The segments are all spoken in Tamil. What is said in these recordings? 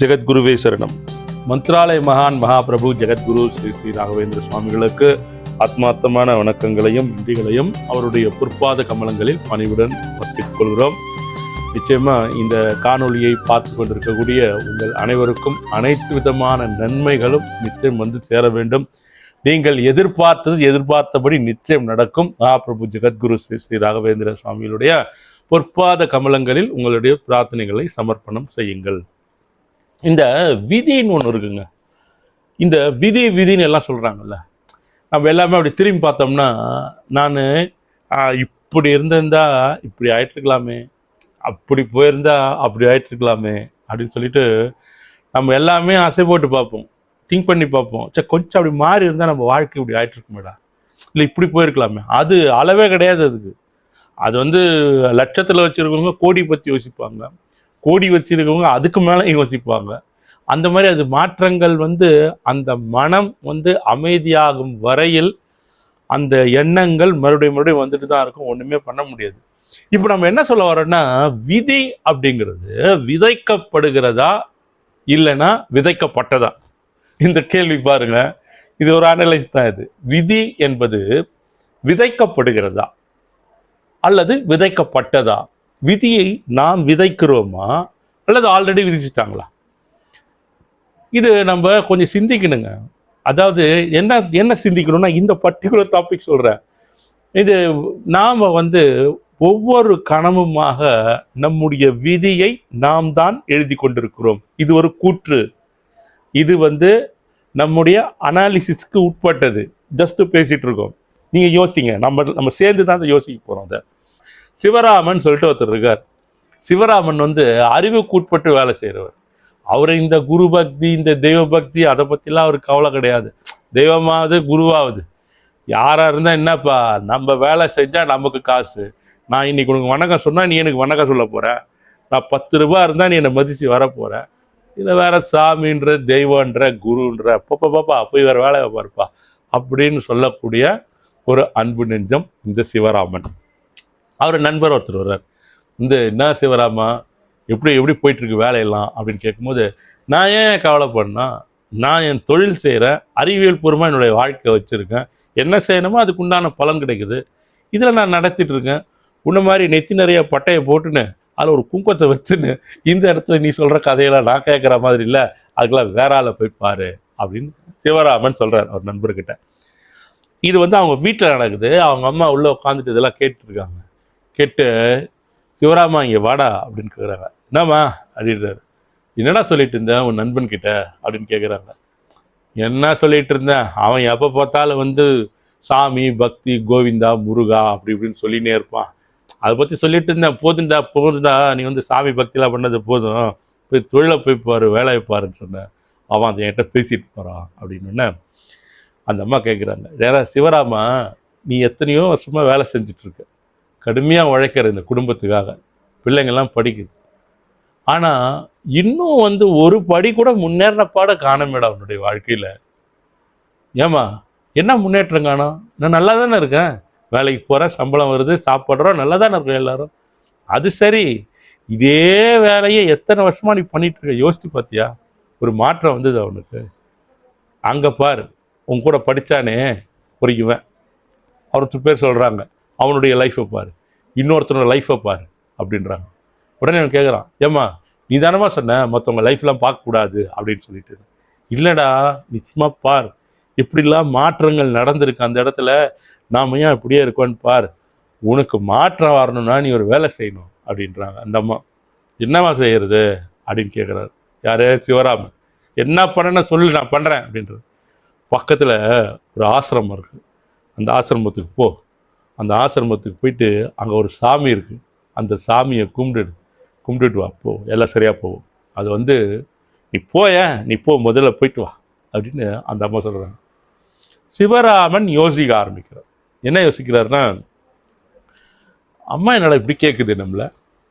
ஜெகத்குருவே சரணம். மந்த்ராலய மகான் மகாபிரபு ஜெகத்குரு ஸ்ரீ ஸ்ரீ ராகவேந்திர சுவாமிகளுக்கு ஆத்மார்த்தமான வணக்கங்களையும் நன்றிகளையும் அவருடைய பொற்பாத கமலங்களில் பணிவுடன் வர்ப்பித்துக் கொள்கிறோம். நிச்சயமாக இந்த காணொளியை பார்த்து கொண்டிருக்கக்கூடிய உங்கள் அனைவருக்கும் அனைத்து விதமான நன்மைகளும் நிச்சயம் வந்து சேர வேண்டும். நீங்கள் எதிர்பார்த்தது எதிர்பார்த்தபடி நிச்சயம் நடக்கும். மகாபிரபு ஜெகத்குரு ஸ்ரீ ஸ்ரீ ராகவேந்திர சுவாமிகளுடைய பொற்பாத கமலங்களில் உங்களுடைய பிரார்த்தனைகளை சமர்ப்பணம் செய்யுங்கள். இந்த விதின்னு ஒன்று இருக்குங்க. இந்த விதி விதின்னு எல்லாம் சொல்கிறாங்கல்ல நம்ம எல்லாமே அப்படி திரும்பி பார்த்தோம்னா நான் இப்படி இருந்திருந்தா இப்படி ஆயிட்டுருக்கலாமே. அப்படி போயிருந்தா அப்படி ஆயிட்டுருக்கலாமே. அப்படின்னு சொல்லிட்டு நம்ம எல்லாமே ஆசை போட்டு பார்ப்போம். திங்க் பண்ணி பார்ப்போம். சரி கொஞ்சம் அப்படி மாறி இருந்தால் நம்ம வாழ்க்கை இப்படி ஆயிட்டுருக்குமேடா. இல்லை இப்படி போயிருக்கலாமே. அது அளவே கிடையாது அதுக்கு. அது வந்து லட்சத்தில் வச்சுருக்கவங்க கோடி பற்றி யோசிப்பாங்க. கோடி வச்சிருக்கவங்க அதுக்கு மேலே யோசிப்பாங்க. அந்த மாதிரி அது மாற்றங்கள் வந்து அந்த மனம் வந்து அமைதியாகும் வரையில் அந்த எண்ணங்கள் மறுபடியும் மறுபடியும் வந்துட்டு தான் இருக்கும். ஒன்றுமே பண்ண முடியாது. இப்போ நம்ம என்ன சொல்ல வரோம்னா விதி அப்படிங்கிறது விதைக்கப்படுகிறதா இல்லைன்னா விதைக்கப்பட்டதா? இந்த கேள்வி பாருங்க இது ஒரு அனலைஸ் தான் இது. விதி என்பது விதைக்கப்படுகிறதா அல்லது விதைக்கப்பட்டதா? விதியை நாம் விதைக்கிறோமா? அல்லது ஆல்ரெடி விதிச்சிட்டாங்களா? இது நம்ம கொஞ்சம் சிந்திக்கணுங்க. அதாவது என்ன என்ன சிந்திக்கணும்னா இந்த பர்டிகுலர் டாபிக் சொல்கிறேன் இது நாம் வந்து ஒவ்வொரு கணமுமாக நம்முடைய விதியை நாம் தான் எழுதி கொண்டிருக்கிறோம். இது ஒரு கூற்று. இது வந்து நம்முடைய அனாலிசிஸ்க்கு உட்பட்டது. ஜஸ்ட்டு பேசிகிட்டு இருக்கோம். நீங்கள் யோசிங்க. நம்ம நம்ம சேர்ந்து தான் அதை யோசிக்க போகிறோம் அதை. சிவராமன் சொல்லிட்டு ஒருத்தர் இருக்கார். சிவராமன் வந்து அறிவுக்குட்பட்டு வேலை செய்கிறவர் அவர் இந்த குரு பக்தி இந்த தெய்வ பக்தி அதை பற்றிலாம் அவருக்கு கவலை கிடையாது. தெய்வமாவது குருவாவது. யாராக இருந்தால் என்னப்பா நம்ம வேலை செஞ்சால் நமக்கு காசு. நான் இன்னைக்கு உனக்கு வணக்கம் சொன்னால் நீ எனக்கு வணக்கம் சொல்ல போகிற நான் பத்து ரூபா இருந்தால் நீ என்னை மதித்து வரப்போகிறேன் இல்லை வேற சாமின்ற தெய்வன்ற குருன்ற பாப்பா பாப்பா போய் வேறு வேலையை பாருப்பா. அப்படின்னு சொல்லக்கூடிய ஒரு அன்பு நெஞ்சம் இந்த சிவராமன். அவர் நண்பர் ஒருத்தர் வர்றார். இந்த என்ன சிவராமா? எப்படி எப்படி போயிட்டுருக்கு வேலையெல்லாம்? அப்படின்னு கேட்கும்போது நான் ஏன் கவலைப்படனா நான் என் தொழில் செய்கிறேன் அறிவியல் பூர்வமாக என்னுடைய வாழ்க்கை வச்சுருக்கேன். என்ன செய்யணுமோ அதுக்கு உண்டான பலன் கிடைக்குது. இதில் நான் நடத்திட்டு இருக்கேன். உன்ன மாதிரி நெத்தி நிறைய பட்டையை போட்டுன்னு அதில் ஒரு குங்குமத்தை வச்சுன்னு இந்த இடத்துல நீ சொல்கிற கதையெல்லாம் நான் கேட்குற மாதிரி இல்லை. அதுக்கெல்லாம் வேற ஆளை போய் பாரு அப்படின்னு சிவராமன் சொல்கிறார் அவர் நண்பர்கிட்ட. இது வந்து அவங்க வீட்டில் நடக்குது. அவங்க அம்மா உள்ளே உட்காந்துட்டு இதெல்லாம் கேட்டுருக்காங்க கேட்டு சிவராமா இங்கே வாடா அப்படின்னு கேட்குறாங்க என்னம்மா? அப்படின்றாரு. என்னடா சொல்லிட்டு இருந்தேன் உன் நண்பன் கிட்ட? அப்படின்னு கேட்குறாங்க என்ன சொல்லிட்டு இருந்தேன் அவன் எப்போ பார்த்தாலும் வந்து சாமி பக்தி கோவிந்தா முருகா அப்படி இப்படின்னு சொல்லினே இருப்பான். அதை பற்றி சொல்லிட்டு இருந்தேன் போதுண்டா போதுண்டா நீ வந்து சாமி பக்திலாம் பண்ணது போதும். போய் தொழிலை போய் பாரு வேலையை பாருன்னு சொன்னேன் அவன் அதை என்கிட்ட பேசிட்டு போகிறான் அப்படின்னு அந்த அம்மா கேட்குறாங்க வேற சிவராமா நீ எத்தனையோ வருஷமாக வேலை செஞ்சிட்ருக்க கடுமையாக உழைக்கிற இந்த குடும்பத்துக்காக பிள்ளைங்கள்லாம் படிக்குது. ஆனால் இன்னும் வந்து ஒரு படி கூட முன்னேறின பாட காணமேடா அவனுடைய வாழ்க்கையில். ஏமா என்ன முன்னேற்றம் காணோம்? நான் நல்லா தானே இருக்கேன். வேலைக்கு போகிறேன் சம்பளம் வருது சாப்பிட்றோம் நல்லா தானே இருக்கோம் எல்லாரும். அது சரி இதே வேலையை எத்தனை வருஷமாக நீ பண்ணிட்டு இருக்க? யோசித்து பார்த்தியா ஒரு மாற்றம் வந்தது அவனுக்கு. அங்கே பார் உன் கூட படித்தானே ஒரு இவன் ஒருத்தர் பேர் சொல்கிறாங்க அவனுடைய லைஃப்பை பாரு. இன்னொருத்தனோட லைஃப்பை பாரு அப்படின்றாங்க. உடனே அவன் கேட்குறான் ஏம்மா நீ தானமா சொன்ன மற்றவங்க லைஃப்லாம் பார்க்கக்கூடாது அப்படின்னு சொல்லிட்டு இல்லைடா நிச்சயமா பார். இப்படிலாம் மாற்றங்கள் நடந்திருக்கு அந்த இடத்துல நாம ஏன் இப்படியே இருக்கோன்னு பார். உனக்கு மாற்றம் வரணும்னா நீ ஒரு வேலை செய்யணும் அப்படின்றாங்க அந்த அம்மா. என்னம்மா செய்கிறது அப்படின்னு கேட்குறாரு யார்? சிவராமன். என்ன பண்ணேன்னு சொல்லு நான் பண்ணுறேன் அப்படின்றது பக்கத்தில் ஒரு ஆசிரமம் இருக்குது அந்த ஆசிரமத்துக்கு போ. அந்த ஆசிரமத்துக்கு போயிட்டு அங்கே ஒரு சாமி இருக்குது அந்த சாமியை கும்பிடுடு கும்பிட்டுட்டு வா போ. எல்லாம் சரியாக போகும். அது வந்து நீ போய நீ போ முதல்ல போயிட்டு வா. அப்படின்னு அந்த அம்மா சொல்கிறாங்க சிவராமன் யோசிக்க ஆரம்பிக்கிறார். என்ன யோசிக்கிறாருன்னா அம்மா என்னடா இப்படி கேட்குது நம்மளை.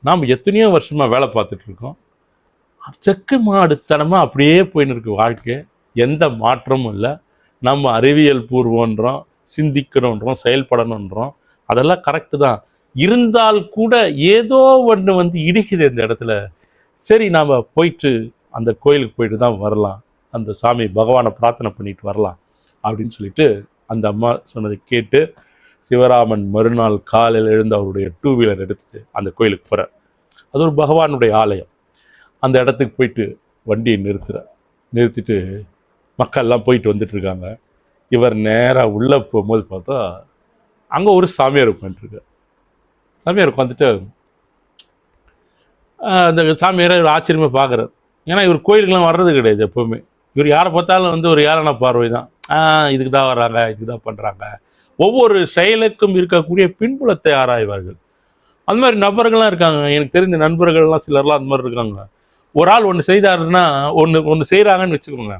நாம் எத்தனையோ வருஷமாக வேலை பார்த்துட்ருக்கோம் செக்கு மாடுத்தனமாக அப்படியே போயின்னு இருக்கு வாழ்க்கை. எந்த மாற்றமும் இல்லை. நம்ம அறிவியல் பூர்வன்றோம். சிந்திக்கணுன்றோம் செயல்படணுன்றோம். அதெல்லாம் கரெக்டு தான். இருந்தால் கூட ஏதோ ஒன்று வந்து இடிக்குது இந்த இடத்துல. சரி நாம் போயிட்டு அந்த கோயிலுக்கு போயிட்டு தான் வரலாம். அந்த சாமி பகவானை பிரார்த்தனை பண்ணிட்டு வரலாம் அப்படின்னு சொல்லிட்டு அந்த அம்மா சொன்னதை கேட்டு சிவராமன் மறுநாள் காலையில் எழுந்து அவருடைய டூ வீலர் எடுத்துட்டு அந்த கோயிலுக்கு போகிறார் அது ஒரு பகவானுடைய ஆலயம். அந்த இடத்துக்கு போயிட்டு வண்டியை நிறுத்துறார். நிறுத்திட்டு மக்கள்லாம் போயிட்டு வந்துட்டுருக்காங்க இவர் நேராக உள்ளே போகும்போது பார்த்தா அங்கே ஒரு சாமியார் உட்காந்துருக்கார் சாமியார் உட்காந்துட்டு அந்த சாமியாரை இவர் ஆச்சரியமாக பார்க்குறார். ஏன்னா இவர் கோயிலுக்கெல்லாம் வர்றது கிடையாது எப்போவுமே. இவர் யாரை பார்த்தாலும் வந்து ஒரு ஏளன பார்வை தான். இதுக்கு தான் வர்றாங்க இதுக்கு தான் பண்ணுறாங்க ஒவ்வொரு செயலுக்கும் இருக்கக்கூடிய பின்புலத்தை ஆராய்வார்கள். அந்த மாதிரி நபர்கள்லாம் இருக்காங்க. எனக்கு தெரிஞ்ச நண்பர்கள்லாம் சிலர்லாம் அந்த மாதிரி இருக்காங்க. ஒரு ஆள் ஒன்று செய்தாருன்னா ஒன்று ஒன்று செய்கிறாங்கன்னு வச்சுக்கோங்க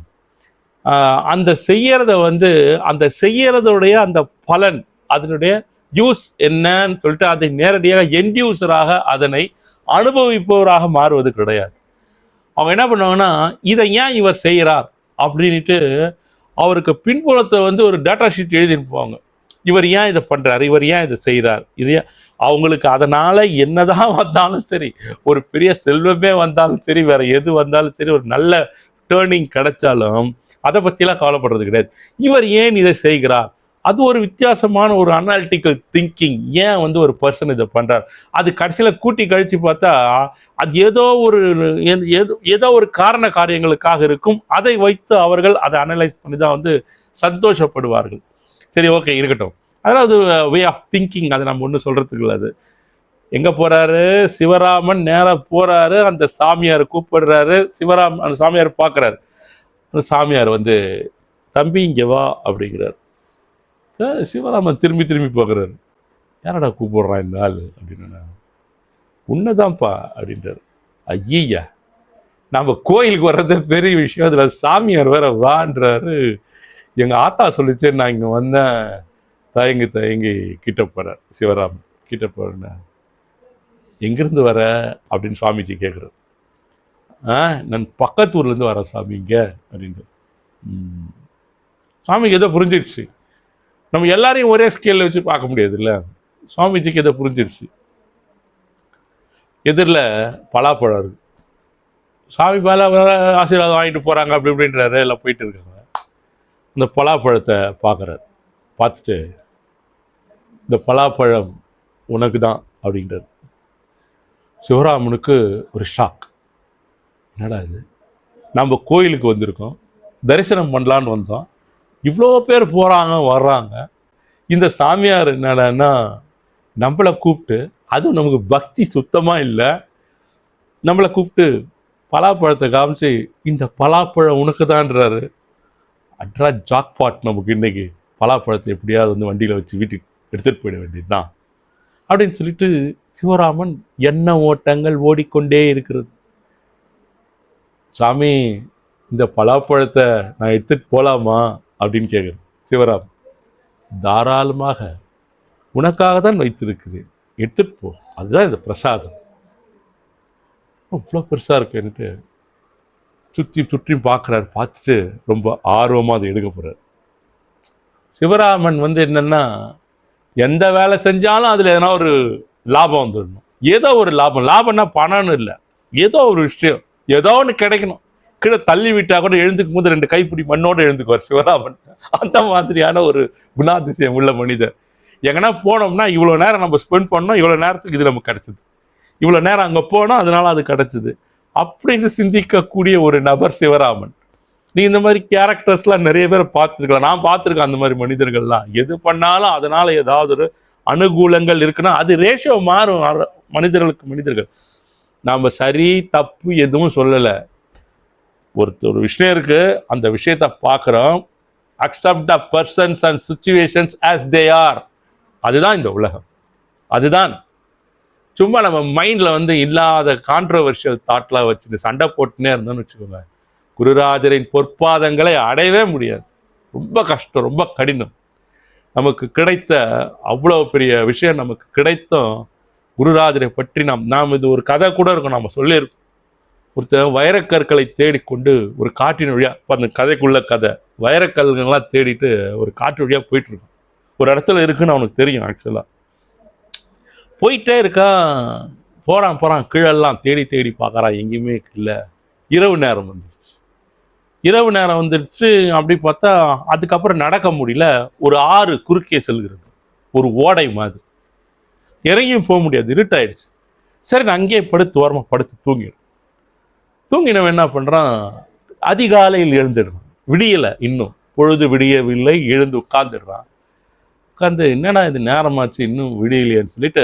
அந்த செய்யறத வந்து அந்த செய்யறதுடைய அந்த பலன் அதனுடைய யூஸ் என்னன்னு சொல்லிட்டு அதை நேரடியாக என்யூசராக அதனை அனுபவிப்பவராக மாறுவது கிடையாது. அவன் என்ன பண்ணுவாங்கன்னா இதை ஏன் இவர் செய்கிறார் அப்படின்ட்டு அவருக்கு பின்புலத்தை வந்து ஒரு டேட்டா ஷீட் எழுதியிருப்பாங்க இவர் ஏன் இதை பண்ணுறாரு இவர் ஏன் இதை செய்கிறார் இது அவங்களுக்கு அதனால் என்னதான் வந்தாலும் சரி ஒரு பெரிய செல்வமே வந்தாலும் சரி வேற எது வந்தாலும் சரி ஒரு நல்ல டேர்னிங் கிடைச்சாலும் அதை பற்றிலாம் கவலைப்படுறது கிடையாது. இவர் ஏன் இதை செய்கிறார்? அது ஒரு வித்தியாசமான ஒரு அனாலிட்டிக்கல் திங்கிங் ஏன் வந்து ஒரு பர்சன் இதை பண்ணுறார் அது கடைசியில் கூட்டி கழித்து பார்த்தா அது ஏதோ ஒரு ஏதோ- ஏதோ ஒரு காரண காரியங்களுக்காக இருக்கும். அதை வைத்து அவர்கள் அதை அனலைஸ் பண்ணி தான் வந்து சந்தோஷப்படுவார்கள். சரி ஓகே இருக்கட்டும். அதாவது வே ஆஃப் திங்கிங் அதை நம்ம ஒன்றும் சொல்கிறதுக்கு இல்லை அது. எங்கே போகிறாரு சிவராமன் நேராக போகிறாரு அந்த சாமியார் கூப்பிடுறாரு. சிவராம் அந்த சாமியார் பார்க்குறாரு. சாமியார் வந்து தம்பி இங்கே வா அப்படிங்கிறார். சிவராமன் திரும்பி திரும்பி பார்க்குறாரு யாரடா கூப்பிடுறான் இந்த ஆள்? அப்படின்னு உன்னதான்ப்பா அப்படின்றாரு. ஐயா நம்ம கோயிலுக்கு வர்றது பெரிய விஷயம். அதில் சாமியார் வேற வான்றாரு. எங்கள் ஆத்தா சொல்லிச்சு நான் இங்கே வந்தேன். தயங்கி தயங்கி கிட்ட போகிறார் சிவராமன் கிட்ட போகிறேன் எங்கேருந்து வர? அப்படின்னு சுவாமிஜி கேட்குறாரு நான் பக்கத்து ஊர்லேருந்து வரேன் சாமி இங்கே அப்படின்ட்டு. ம். சாமிக்கு ஏதோ புரிஞ்சிடுச்சு நம்ம எல்லாரையும் ஒரே ஸ்கேலில் வச்சு பார்க்க முடியாது இல்லை சுவாமிஜிக்கு ஏதோ புரிஞ்சிடுச்சு எதிரில் பலாப்பழம் இருக்கு. சாமி மேலே ஆசீர்வாதம் வாங்கிட்டு போகிறாங்க அப்படி இப்படின்றாரு எல்லாம் போயிட்டு இருக்காங்க. இந்த பலாப்பழத்தை பார்க்குறாரு. பார்த்துட்டு இந்த பலாப்பழம் உனக்கு தான் அப்படின்றார். சிவராமனுக்கு ஒரு ஷாக் என்னடா இது? நம்ம கோயிலுக்கு வந்திருக்கோம். தரிசனம் பண்ணலான்னு வந்தோம். இவ்வளோ பேர் போகிறாங்க வர்றாங்க. இந்த சாமியார் என்னடான்னா நம்மளை கூப்பிட்டு அதுவும் நமக்கு பக்தி சுத்தமாக இல்லை. நம்மளை கூப்பிட்டு பலாப்பழத்தை காமிச்சு இந்த பலாப்பழம் உனக்கு தான்றாரு அட்ரா ஜாக்பாட் நமக்கு இன்றைக்கி பலாப்பழத்தை எப்படியாவது வந்து வண்டியில் வச்சு வீட்டுக்கு எடுத்துகிட்டு போயிட வேண்டியது தான் அப்படின்னு சொல்லிட்டு சிவராமன் என்ன ஓட்டங்கள் ஓடிக்கொண்டே இருக்கிறது. சாமி இந்த பலாப்பழத்தை நான் எடுத்துட்டு போகலாமா அப்படின்னு கேட்குறேன் சிவராம் தாராளமாக உனக்காக தான் வைத்திருக்கிறேன். எடுத்துட்டு போ. அதுதான் இந்த பிரசாதம். அவ்வளோ பெருசாக இருக்குன்ட்டு சுற்றி சுற்றியும் பார்க்குறாரு பார்த்துட்டு ரொம்ப ஆர்வமாக அதை எடுக்க போகிறார் சிவராமன் வந்து என்னன்னா எந்த வேலை செஞ்சாலும் அதில் எதனா ஒரு லாபம் வந்துடணும். ஏதோ ஒரு லாபம். லாபம்னா பணம்னு இல்லை. ஏதோ ஒரு விஷயம். ஏதோ ஒன்று கிடைக்கணும். கீழே தள்ளி விட்டா கூட எழுந்துக்கும் போது ரெண்டு கைப்பிடி மண்ணோடு எழுந்துக்குவார் சிவராமன். அந்த மாதிரியான ஒரு குணாதிசயம் உள்ள மனிதர். எங்கன்னா போனோம்னா இவ்வளோ நேரம் நம்ம ஸ்பெண்ட் பண்ணோம் இவ்வளோ நேரத்துக்கு இது நமக்கு கிடச்சிது. இவ்வளோ நேரம் அங்கே போனோம் அதனால அது கிடச்சிது. அப்படின்னு சிந்திக்கக்கூடிய ஒரு நபர் சிவராமன். நீ இந்த மாதிரி கேரக்டர்ஸ்லாம் நிறைய பேர் பார்த்துருக்கலாம். நான் பார்த்துருக்கேன் அந்த மாதிரி மனிதர்கள்லாம். எது பண்ணாலும் அதனால் ஏதாவது ஒரு அனுகூலங்கள் இருக்குன்னா அது ரேஷியோ மாறும். மனிதர்களுக்கு மனிதர்கள். நாம் சரி தப்பு எதுவும் சொல்லலை. ஒருத்தர் ஒரு விஷயம் இருக்குது அந்த விஷயத்தை பார்க்குறோம். Accept the persons and situations as they are அதுதான் இந்த உலகம். அதுதான். சும்மா நம்ம மைண்டில் வந்து இல்லாத கான்ட்ரவர்ஷியல் தாட்லாம் வச்சுட்டு சண்டை போட்டுனே இருந்தோம்னு வச்சுக்கோங்க. குருராஜரின் பொற்பாதங்களை அடையவே முடியாது. ரொம்ப கஷ்டம் ரொம்ப கடினம். நமக்கு கிடைத்த அவ்வளோ பெரிய விஷயம் நமக்கு கிடைத்தும். குருராஜரை பற்றி நாம் நாம் இது ஒரு கதை கூட இருக்கும் நாம் சொல்லியிருக்கோம். ஒருத்தர் வைரக்கற்களை தேடிக்கொண்டு ஒரு காட்டின் வழியாக இப்போ அந்த கதைக்குள்ள கதை வைரக்கல்கள்லாம் தேடிட்டு ஒரு காட்டு வழியாக போயிட்டு ஒரு இடத்துல இருக்குன்னு அவனுக்கு தெரியும் ஆக்சுவலாக போயிட்டே இருக்கான். போகிறான் போகிறான் கீழெல்லாம் தேடி தேடி பார்க்குறான் எங்கேயுமே இல்லை. இரவு நேரம் வந்துடுச்சு இரவு நேரம் வந்துடுச்சு அப்படி பார்த்தா அதுக்கப்புறம் நடக்க முடியல. ஒரு ஆறு குறுக்கே செல்கிறது. ஒரு ஓடை மாதிரி. இறங்கியும் போக முடியாது இருட்டாயிடுச்சு. சரி நான் அங்கேயே படுத்து ஓரமாக படுத்து தூங்கிடும். தூங்கினவன் என்ன பண்ணுறான் அதிகாலையில் எழுந்துடுறான். விடியலை இன்னும். பொழுது விடியவில்லை எழுந்து உட்காந்துடுறான் உட்காந்து என்னடா இது நேரமாச்சு இன்னும் விடியலையேன்னு சொல்லிட்டு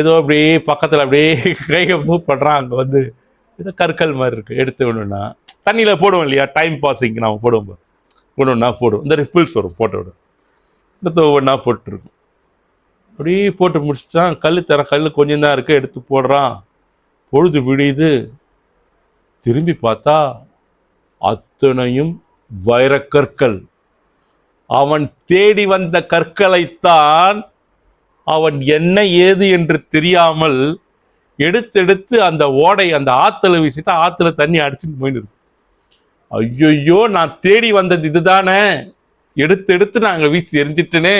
ஏதோ அப்படியே பக்கத்தில் அப்படியே கையை மூவ் பண்ணுறான் அங்கே வந்து ஏதோ கற்கள் மாதிரி இருக்குது எடுத்து விடணும்னா தண்ணியில் போடுவோம் இல்லையா? டைம் பாஸிங் நாம் போடுவோம் ஒன்று ஒன்றா போடுவோம். இந்த ரிப்பிள்ஸ் வரும் போட்டு விடும் எடுத்து ஒவ்வொன்றா போட்டுருக்கும். அப்படியே போட்டு முடிச்சுட்டான் கல் தர கல் கொஞ்சம் தான் இருக்குது எடுத்து போடுறான். பொழுது விடியுது. திரும்பி பார்த்தா அத்தனையும் வைரக்கற்கள் அவன் தேடி வந்த கற்களைத்தான் அவன் என்ன ஏது என்று தெரியாமல் எடுத்தெடுத்து அந்த ஓடை அந்த ஆற்றுல வீசிட்டா ஆற்றுல தண்ணி அடிச்சுட்டு போயின்னு இருக்கு ஐயோ நான் தேடி வந்தது இதுதானே? எடுத்து எடுத்து நாங்கள் வீசி எரிஞ்சிட்டேனே.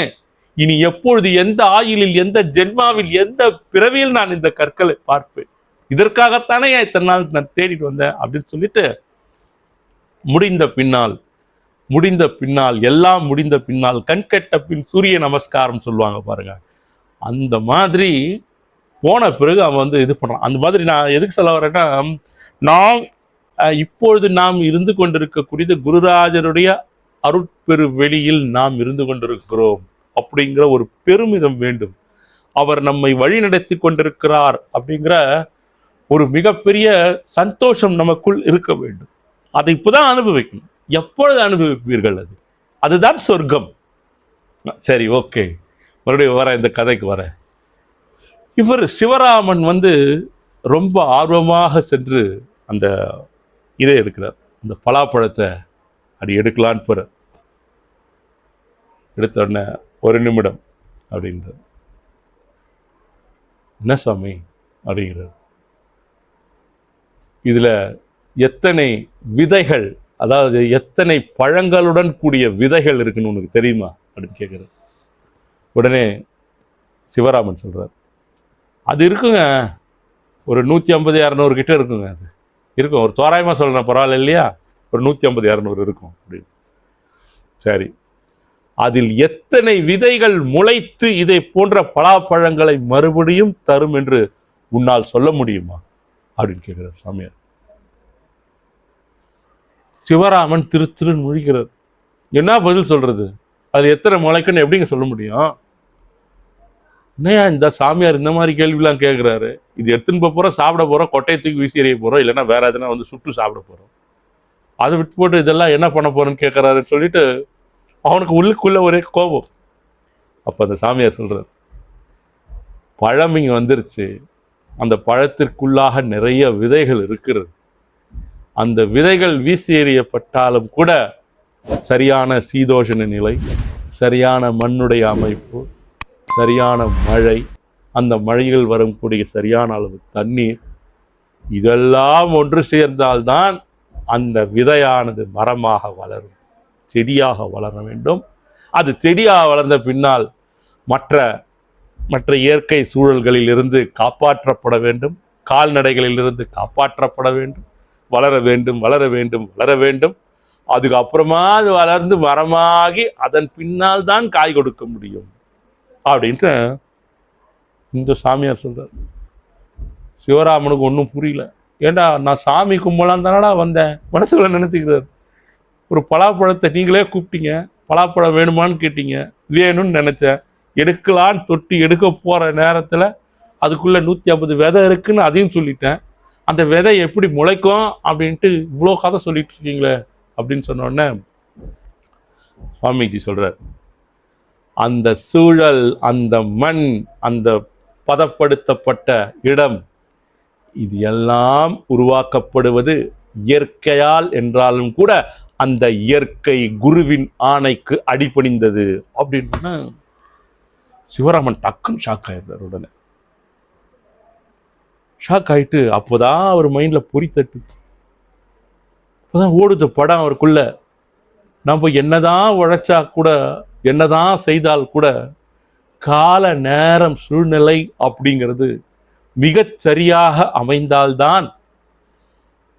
இனி எப்பொழுது எந்த ஆயுளில் எந்த ஜென்மாவில் எந்த பிறவியில் நான் இந்த கற்களை பார்ப்பேன்? இதற்காகத்தானே இத்தனை நாள் நான் தேடிட்டு வந்தேன் அப்படின்னு சொல்லிட்டு முடிந்த பின்னால் முடிந்த பின்னால் எல்லாம் முடிந்த பின்னால் கண்கட்ட பின் சூரிய நமஸ்காரம் சொல்லுவாங்க பாருங்க. அந்த மாதிரி போன பிறகு அவன் வந்து இது பண்ணுறான் அந்த மாதிரி நான் எதுக்கு சொல்ல வரேன்னா நாம் இப்பொழுது நாம் இருந்து கொண்டிருக்கக்கூடியது குருராஜருடைய அருட்பெரு வெளியில் நாம் இருந்து கொண்டிருக்கிறோம். அப்படிங்கிற ஒரு பெருமிதம் வேண்டும். அவர் நம்மை வழிநடத்தி கொண்டிருக்கிறார் அப்படிங்கிற ஒரு மிகப்பெரிய சந்தோஷம் நமக்குள் இருக்க வேண்டும். அதை இப்போதான் அனுபவிக்கணும். எப்பொழுது அனுபவிப்பீர்கள் அது? அதுதான் சொர்க்கம். சரி ஓகே. மறுபடியும் வர இந்த கதைக்கு வர. இவர் சிவராமன் வந்து ரொம்ப ஆர்வமாக சென்று அந்த இதை எடுக்கிறார். அந்த பலாப்பழத்தை அப்படி எடுக்கலான்னு போற எடுத்த உடனே ஒரு நிமிடம் அப்படின்றார் என்ன சாமி? அப்படிங்கிறார். இதில் எத்தனை விதைகள் அதாவது எத்தனை பழங்களுடன் கூடிய விதைகள் இருக்குன்னு உனக்கு தெரியுமா? அப்படின்னு கேட்குறாரு. உடனே சிவராமன் சொல்கிறார் அது இருக்குங்க. ஒரு நூற்றி ஐம்பது இரநூறு கிட்ட இருக்குங்க அது. இருக்கும். ஒரு தோராயமாக சொல்கிறேன் பரவாயில்ல இல்லையா? ஒரு நூற்றி ஐம்பது இரநூறு இருக்கும் அப்படின்னு. சரி. அதில் எத்தனை விதைகள் முளைத்து இதை போன்ற பலாப்பழங்களை மறுபடியும் தரும் என்று உன்னால் சொல்ல முடியுமா? அப்படின்னு கேட்கிறார் சாமியார். சிவராமன் திரு திருன்னு முழிக்கிறார். என்ன பதில் சொல்றது? அது எத்தனை முளைக்குன்னு எப்படிங்க சொல்ல முடியும்? என்னையா இந்த சாமியார் இந்த மாதிரி கேள்விலாம் கேட்குறாரு. இது எடுத்துன்னு போக போகிறோம் சாப்பிட போகிறோம் கொட்டையை தூக்கி வீசி எறிய போகிறோம் இல்லைன்னா வேற எதுனா வந்து சுட்டு சாப்பிட போகிறோம் அதை விட்டு போட்டு இதெல்லாம் என்ன பண்ண போறோம்னு கேட்குறாருன்னு சொல்லிட்டு அவனுக்கு உள்ளுக்குள்ள ஒரே கோபம். அப்போ அந்த சாமியார் சொல்கிறார் பழம் இங்கே வந்துருச்சு. அந்த பழத்திற்குள்ளாக நிறைய விதைகள் இருக்கிறது. அந்த விதைகள் வீசி எறியப்பட்டாலும் கூட சரியான சீதோஷண நிலை சரியான மண்ணுடைய அமைப்பு சரியான மழை அந்த மழையில் வரக்கூடிய சரியான அளவு தண்ணீர் இதெல்லாம் ஒன்று சேர்ந்தால்தான் அந்த விதையானது மரமாக வளரும். செடியாக வளர வேண்டும். அது செடியாக வளர்ந்த பின்னால் மற்ற மற்ற இயற்கை சூழல்களில் இருந்து காப்பாற்றப்பட வேண்டும். கால்நடைகளிலிருந்து காப்பாற்றப்பட வேண்டும். வளர வேண்டும் வளர வேண்டும் வளர வேண்டும். அதுக்கப்புறமா அது வளர்ந்து மரமாகி அதன் பின்னால் தான் காய் கொடுக்க முடியும். அப்படின்ட்டு இந்த சாமியார் சொல்கிறார் சிவராமனுக்கு ஒன்றும் புரியல. ஏண்டா நான் சாமி கும்பலாம் தானடா வந்தேன்? மனசுக்குள்ள நினைத்துக்கிறார் ஒரு பலாப்பழத்தை நீங்களே கூப்பிட்டீங்க பலாப்பழம் வேணுமான்னு கேட்டீங்க வேணும்னு நினைச்சேன். எடுக்கலான்னு தொட்டி எடுக்க போற நேரத்துல அதுக்குள்ள நூத்தி ஐம்பது விதை இருக்குன்னு அதையும் சொல்லிட்டேன். அந்த விதை எப்படி முளைக்கும் அப்படின்ட்டு இவ்வளோ கதை சொல்லிட்டு இருக்கீங்களே அப்படின்னு சொன்ன உடனே சுவாமிஜி சொல்கிறார் அந்த சூழல் அந்த மண் அந்த பதப்படுத்தப்பட்ட இடம் இது எல்லாம் உருவாக்கப்படுவது இயற்கையால் என்றாலும் கூட அந்த இயற்கை குருவின் ஆணைக்கு அடிபணிந்தது அப்படின்னு சிவராமன் டக்குன்னு ஷாக் ஆயிருந்தார் உடனே. ஷாக் ஆயிட்டு அப்போதான் அவர் மைண்ட்ல பொறி அப்போதான் ஓடுது படம் அவருக்குள்ள. நம்ம என்னதான் உழைச்சா கூட என்னதான் செய்தால் கூட கால நேரம் சூழ்நிலை அப்படிங்கிறது மிகச் சரியாக அமைந்தால்தான்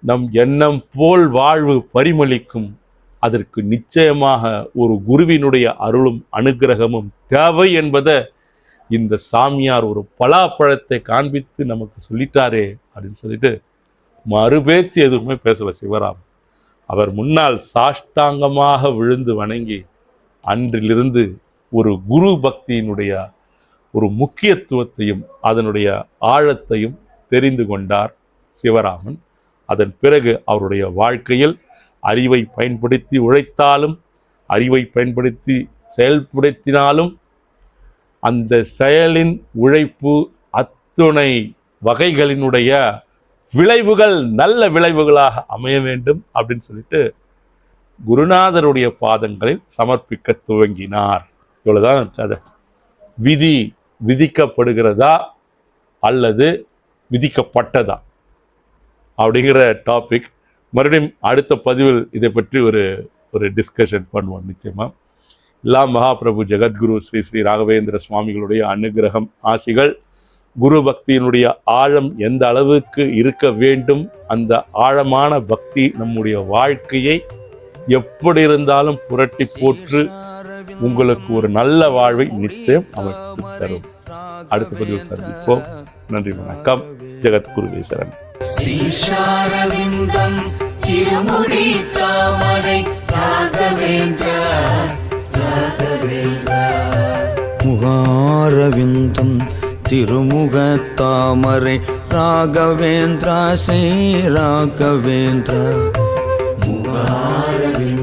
நம் எண்ணம் போல் வாழ்வு பரிமளிக்கும். அதற்கு நிச்சயமாக ஒரு குருவினுடைய அருளும் அனுக்கிரகமும் தேவை என்பதை இந்த சாமியார் ஒரு பலாப்பழத்தை காண்பித்து நமக்கு சொல்லிட்டாரே அப்படின்னு சொல்லிட்டு மறுபேச்சு எதுவுமே பேசலை சிவராம். அவர் முன்னால் சாஷ்டாங்கமாக விழுந்து வணங்கி அன்றிலிருந்து ஒரு குரு பக்தியினுடைய ஒரு முக்கியத்துவத்தையும் அதனுடைய ஆழத்தையும் தெரிந்து கொண்டார் சிவராமன். அதன் பிறகு அவருடைய வாழ்க்கையில் அறிவை பயன்படுத்தி உழைத்தாலும் அறிவை பயன்படுத்தி செயல்படுத்தினாலும் அந்த செயலின் உழைப்பு அத்துணை வகைகளினுடைய விளைவுகள் நல்ல விளைவுகளாக அமைய வேண்டும் அப்படின்னு சொல்லிட்டு குருநாதருடைய பாதங்களில் சமர்ப்பிக்க துவங்கினார். இவ்வளோதான் கதை. விதி விதிக்கப்படுகிறதா அல்லது விதிக்கப்பட்டதா? அப்படிங்கிற டாபிக் மறுபடியும் அடுத்த பதிவில் இதை பற்றி ஒரு ஒரு டிஸ்கஷன் பண்ணுவோம் நிச்சயமாக எல்லா மகாபிரபு ஜெகத்குரு ஸ்ரீ ஸ்ரீ ராகவேந்திர சுவாமிகளுடைய அனுகிரகம் ஆசிகள். குரு பக்தியினுடைய ஆழம் எந்த அளவுக்கு இருக்க வேண்டும்? அந்த ஆழமான பக்தி நம்முடைய வாழ்க்கையை எப்படி இருந்தாலும் புரட்டி போற்று உங்களுக்கு ஒரு நல்ல வாழ்வை நிச்சயம் அமைத்து தரும். அடுத்த பதிவு சந்திப்போம். நன்றி வணக்கம். ஜெகத்குருவேஸ்வரன் ஈஷாரவிந்தம் திருமுடி தாமரை ராகவேந்திர ராகவேந்திர. முகாரவிந்தம் திருமுகத்தாமரை ராகவேந்திரா ஸ்ரீ ராகவேந்திரா. முகாரவிந்தம்